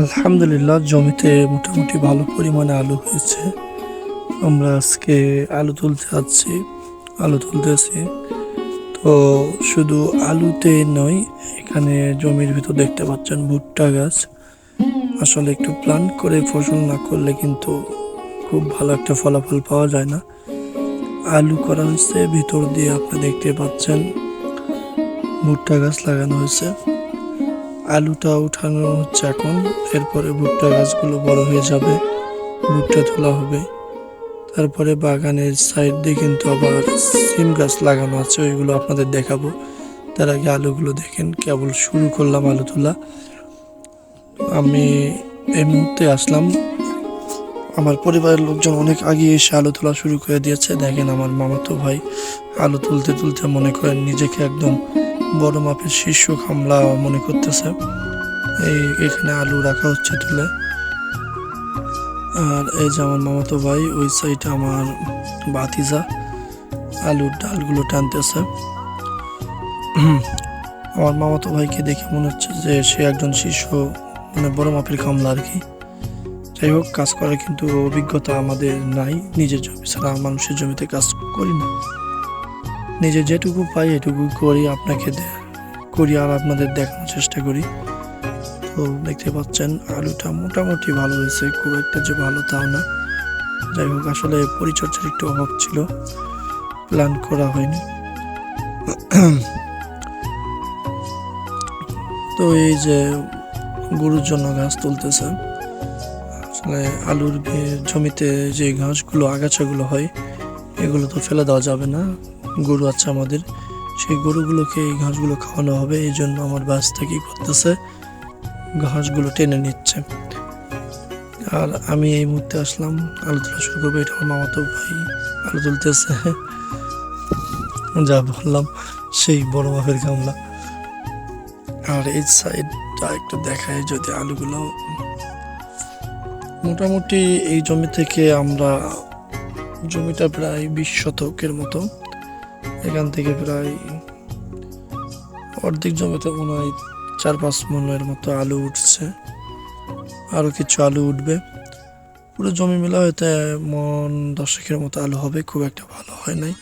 আলহামদুলিল্লাহ, জমিতে মোটামুটি ভালো পরিমাণে আলু হয়েছে। আমরা আজকে আলু তুলতে যাচ্ছি, আলু তুলতেছি তো শুধু আলুতে নয়, এখানে জমির ভিতর দেখতে পাচ্ছেন ভুট্টা গাছ। আসলে একটু প্ল্যান করে ফসল না করলে কিন্তু খুব ভালো একটা ফলাফল পাওয়া যায় না। আলু করা হয়েছে, ভিতর দিয়ে আপনি দেখতে পাচ্ছেন ভুট্টা গাছ লাগানো হয়েছে। আলুটা উঠানো হচ্ছে এখন। এরপরে ভুট্টা গাছগুলো বড় হয়ে যাবে, ভুট্টা তোলা হবে। তারপরে বাগানের সাইড দিয়ে কিন্তু আবার সিম গাছ লাগানো আছে, ওইগুলো আপনাদের দেখাবো। তার আগে আলুগুলো দেখেন, কেবল শুরু করলাম আলু তোলা। আমি এই মুহূর্তে আসলাম। আমার পরিবারের লোকজন অনেক আগে এসে আলু তোলা শুরু করে দিয়েছে। দেখেন আমার মামাতো ভাই আলু তুলতে তুলতে মনে করেন নিজেকে একদম বড় মাপের শীর্ষ খামলা মনে করতেছে। এই এখানে আলু রাখা হচ্ছে তুলে। আর এই যে আমার মামাতো ভাই, ওই সাইডে আমার বাতিজা আলুর ডালগুলো টানতেছে। আমার মামাতো ভাইকে দেখে মনে হচ্ছে যে সে একজন শিশু মানে বড় মাপের খামলা আর কি। যাই হোক, কাজ করার কিন্তু অভিজ্ঞতা আমাদের নাই। নিজের জমি ছাড়া মানুষের জমিতে কাজ করি না। নিজে যেটুকু পাই এটুকু করি আপনাকে করি আর আপনাদের দেখানোর চেষ্টা করি। তো দেখতে পাচ্ছেন, আলুটা মোটামুটি ভালো হয়েছে, খুব একটা যে ভালো তাও না। যাই হোক, আসলে পরিচর্যার একটু অভাব ছিল প্ল্যান করা হয়নি। তো এই যে গরুর জন্য ঘাস তুলতেছে, আসলে আলুর জমিতে যে ঘাসগুলো, আগাছাগুলো হয়, এগুলো তো ফেলে দেওয়া যাবে না। গরু আছে আমাদের। সেই গরুগুলোকে এই ঘাসগুলো খাওয়ানো হবে, এই জন্য আমার বাসটা কি করতেছে ঘাসগুলো টেনে নিচ্ছে। আর আমি এই মুহূর্তে আসলাম, আলু তোলা শুরু করব। এটা আমার মামাতো ভাই আলু তুলতেছে। যা বললাম, সেই বড় মাপের গামলা। আর এই সাইডটা একটু দেখায় যদি আলুগুলো মোটামুটি এই জমি থেকে আমরা জমিটা প্রায় বিশ শতকের মতো। এখান থেকে প্রায় অর্ধেক জমিতে মনে হয় চার পাঁচ মনের মতো আলু উঠছে। আরও কিছু আলু উঠবে। পুরো জমি মেলা হয়তো মন দশকের মতো আলু হবে, খুব একটা ভালো হয় নাই।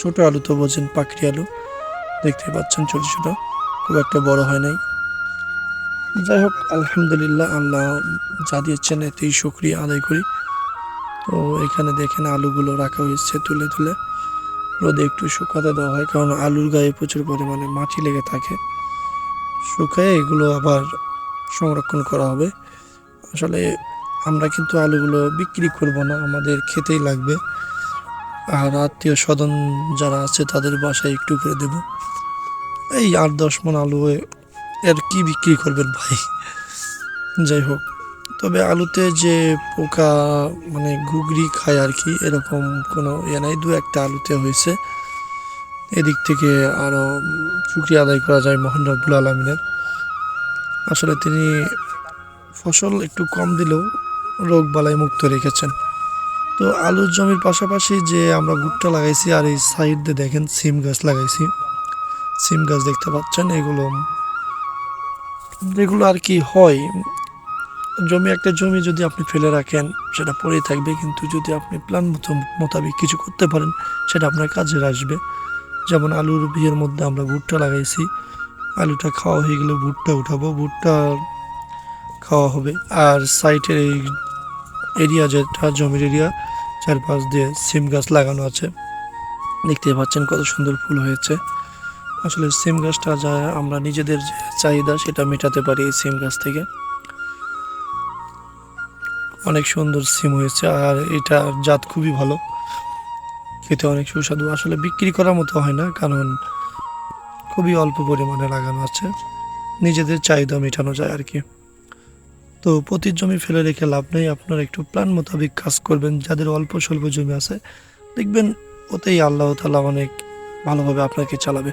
ছোট আলু তো বোঝেন পাকড়ি আলু। দেখতে পাচ্ছেন ছোট ছোট খুব একটা বড় হয় নাই। যাই হোক, আলহামদুলিল্লাহ, আল্লাহ যা দিয়েছেন এতেই শুক্রিয়া আদায় করি। তো এখানে দেখেন আলুগুলো রাখা হয়েছে তুলে তুলে। রোদে একটু শুকাতে দেওয়া হয়, কারণ আলুর গায়ে প্রচুর পরিমাণে মাটি লেগে থাকে। শুকায় এগুলো আবার সংরক্ষণ করা হবে। আসলে আমরা কিন্তু আলুগুলো বিক্রি করব না, আমাদের খেতেই লাগবে। আর আত্মীয় স্বজন যারা আছে তাদের বাসায় একটু করে দেব। এই আট দশ মন আলু এর কি বিক্রি করবেন ভাই? যাই হোক। তবে আলুতে যে পোকা মানে ঘুগরি খায় আর কি, এরকম কোনো ইয়ে নাই। দু একটা আলুতে হয়েছে। এদিক থেকে আরও শুক্রিয়া আদায় করা যায় মোহন রব্বুল আলমিনের। আসলে তিনি ফসল একটু কম দিলেও রোগ বালাই মুক্ত রেখেছেন। তো আলুর জমির পাশাপাশি যে আমরা ভুট্টা লাগাইছি আর এই সাইড দিয়ে দেখেন সিম গাছ লাগাইছি। সিম গাছ দেখতে পাচ্ছেন, এগুলো, যেগুলো আর কি হয় জমি, একটা জমি যদি আপনি ফেলে রাখেন, সেটা পড়েই থাকবে। কিন্তু যদি আপনি প্ল্যান মতো, মোতাবেক কিছু করতে পারেন, সেটা আপনার কাজে আসবে। যেমন আলুর বিয়ের মধ্যে আমরা ভুট্টা লাগাইছি। আলুটা খাওয়া হয়ে গেলে ভুট্টা উঠাবো। ভুট্টা খাওয়া হবে। আর সাইটের এই এরিয়া যেটা, জমির এরিয়া চারপাশ দিয়ে সিম গাছ লাগানো আছে। দেখতে পাচ্ছেন কত সুন্দর ফুল হয়েছে। আসলে সিম গাছটা যা আমরা নিজেদের যে চাহিদা, সেটা মেটাতে পারি এই সিম গাছ থেকে। অনেক সুন্দর সিম হয়েছে, আর এটার জাত খুবই ভালো। খেতে অনেক সুস্বাদু। আসলে বিক্রি করার মতো হয় না, কারণ খুবই অল্প পরিমাণে লাগানো আছে। নিজেদের চাহিদা মেটানো যায় আর কি। তো প্রতি জমি ফেলে রেখে লাভ নেই। আপনারা একটু প্ল্যান মোতাবেক কাজ করবেন। যাদের অল্প স্বল্প জমি আছে, দেখবেন ওতেই আল্লাহ তালা অনেক ভালোভাবে আপনাকে চালাবে।